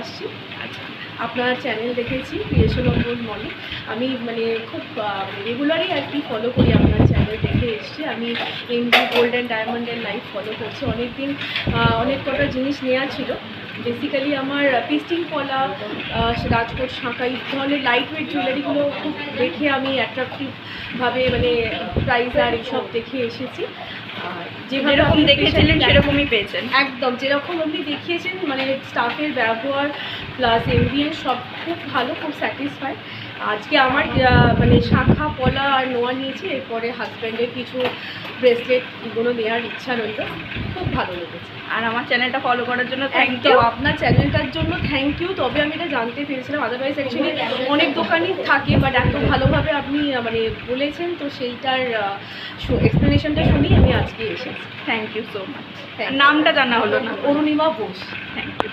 আসছি। আচ্ছা আপনার চ্যানেল দেখেছি ক্রিয়েশন নম্বর মনে আমি মানে খুব রেগুলারই আর কি ফলো করি আপনার চ্যানেল দেখে এসছি আমি এমডি গোল্ড অ্যান্ড ডায়মন্ডের লাইফ ফলো করছি। অনেক দিন অনেক কটা জিনিস নেওয়া ছিল। বেসিক্যালি আমার পিস্টিং কলা রাজকোট শাঁখা এই ধরনের লাইট ওয়েট জুয়েলারিগুলো খুব দেখে আমি অ্যাট্রাকটিভভাবে মানে প্রাইস আর এইসব দেখে এসেছি। যেরকম দেখেছিলেন সেরকমই পেয়েছেন। একদম যেরকম আপনি দেখিয়েছেন মানে স্টাফের ব্যবহার প্লাস এমবিএস সব খুব ভালো খুব স্যাটিসফাই আজকে আমার মানে শাখা পলা নোয়া নিয়েছি এরপরে হাজব্যান্ডের কিছু ব্রেসলেট এগুলো নেওয়ার ইচ্ছা রইল। খুব ভালো লেগেছে। আর আমার চ্যানেলটা ফলো করার জন্য থ্যাংক ইউ আপনার চ্যানেলটার জন্য থ্যাংক ইউ তবে আমি এটা জানতে পেরেছিলাম আদারওয়াইজ অ্যাকচুয়ালি অনেক দোকানই থাকে বাট এত ভালোভাবে আপনি মানে বলেছেন তো সেইটার এক্সপ্লেনেশনটা শুনেই আমি আজকে এসেছি। থ্যাংক ইউ সো মাচ নামটা জানা হলো না। অরুণিমা বোস। Thank you